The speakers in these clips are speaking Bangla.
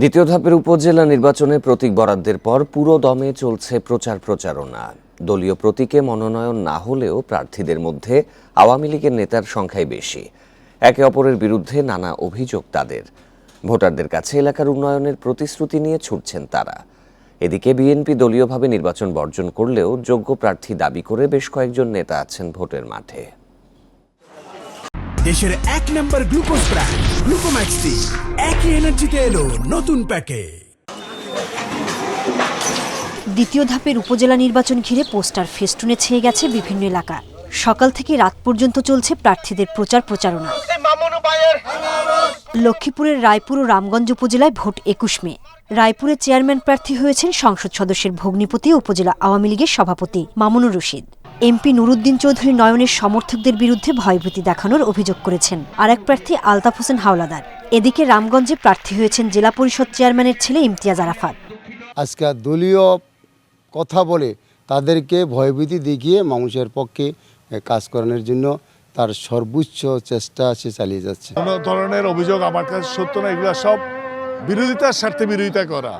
দ্বিতীয় ধাপের উপজেলা নির্বাচনে প্রতীক বরাদ্দের পর পুরো দমে চলছে প্রচার প্রচারণা। দলীয় প্রতীকে মনোনয়ন না হলেও প্রার্থীদের মধ্যে আওয়ামী লীগের নেতার সংখ্যাই বেশি। একে অপরের বিরুদ্ধে নানা অভিযোগ তাদের। ভোটারদের কাছে এলাকার উন্নয়নের প্রতিশ্রুতি নিয়ে ছুটছেন তারা। এদিকে বিএনপি দলীয়ভাবে নির্বাচন বর্জন করলেও যোগ্য প্রার্থী দাবি করে বেশ কয়েকজন নেতা আছেন ভোটের মাঠে। দেশের এক নম্বর গ্লুকোজ ব্র্যান্ড গ্লুকোম্যাক্স একই এনার্জিতে এলো নতুন প্যাকে দ্বিতীয় ধাপের উপজেলা নির্বাচন ঘিরে পোস্টার ফেস্টুনে ছেয়ে গেছে বিভিন্ন এলাকা। সকাল থেকে রাত পর্যন্ত চলছে প্রার্থীদের প্রচার প্রচারণা। লক্ষ্মীপুরের রায়পুর ও রামগঞ্জ উপজেলায় ভোট একুশ মে। রায়পুরে চেয়ারম্যান প্রার্থী হয়েছেন সংসদ সদস্যের ভগ্নিপতি উপজেলা আওয়ামী লীগের সভাপতি মামুনুর রশিদ। এমপি নুরুদ্দিন চৌধুরী নয়নের সমর্থকদের বিরুদ্ধে ভয়ভীতি দেখানোর অভিযোগ করেছেন আর এক প্রার্থী আলতাফ হোসেন হাওলাদার। এদিকে রামগঞ্জে প্রার্থী হয়েছেন জেলা পরিষদ চেয়ারম্যানের ছেলে ইমতিয়াজ আরাফাত। আজকে দলীয় কথা বলে তাদেরকে ভয়ভীতি দেখিয়ে মানুষের পক্ষে কাজ করানোর জন্য তার সর্বোচ্চ চেষ্টা সে চালিয়ে যাচ্ছে। কোনো ধরনের অভিযোগ আমার কাছে সত্য না এগুলো সব বিরোধিতার স্বার্থে বিরোধিতা করা।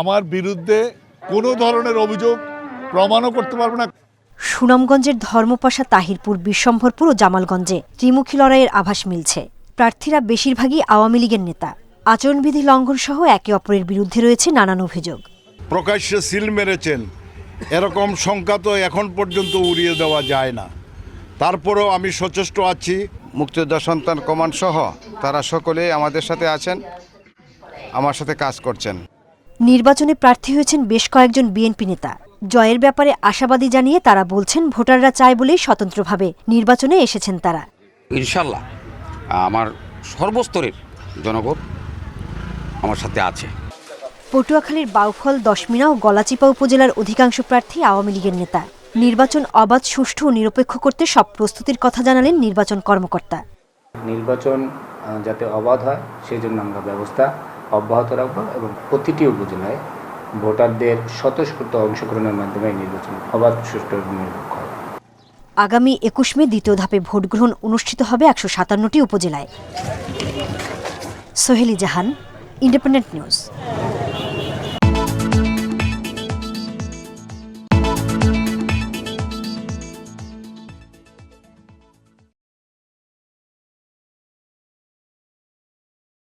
আমার বিরুদ্ধে কোনো ধরনের অভিযোগ প্রমাণও করতে পারব না। সুনামগঞ্জের ধর্মপাশা তাহিরপুর বিশ্বম্ভরপুর ও জামালগঞ্জে ত্রিমুখী লড়াইয়ের আভাস মিলছে। প্রার্থীরা বেশিরভাগই আওয়ামী লীগের নেতা। আচরণবিধি লঙ্ঘন সহ একে অপরের বিরুদ্ধে রয়েছে নানান অভিযোগ। প্রকাশ্যে সিল মেরেছেন। এরকম সংখ্যা তো এখন পর্যন্ত উড়িয়ে দেওয়া যায় না। তারপরেও আমি সচেষ্ট আছি। মুক্তিযোদ্ধা সন্তান কমান্ড সহ তারা সকলেই আমাদের সাথে আছেন আমার সাথে কাজ করছেন। নির্বাচনে প্রার্থী হয়েছেন বেশ কয়েকজন বিএনপি নেতা। জয়ের ব্যাপারে আশাবাদী জানিয়ে তারা বলছেন ভোটাররা চায় বলেই স্বতন্ত্রভাবে নির্বাচনে এসেছেন তারা। ইনশাল্লাহ আমার সর্বস্তরের জনগণ আমার সাথে আছে। পটুয়াখালীর বাউফল দশমিনা ও গলাচিপা উপজেলার অধিকাংশ প্রার্থী আওয়ামী লীগের নেতা। নির্বাচন অবাধ সুষ্ঠু ও নিরপেক্ষ করতে সব প্রস্তুতির কথা জানালেন নির্বাচন কর্মকর্তা। নির্বাচন যাতে অবাধ হয় সেই জন্য আমরা ব্যবস্থা অব্যাহত রাখব এবং প্রতিটি উপজেলায় ভোটারদের স্বতঃস্ফূর্ত অংশগ্রহণের মাধ্যমে নির্বাচন অবাধ সুষ্ঠু নিরপেক্ষ আগামী একুশ মে দ্বিতীয় ধাপে ভোট গ্রহণ অনুষ্ঠিত হবে একশো সাতান্নটি উপজেলায়। Soheli Jahan, independent news.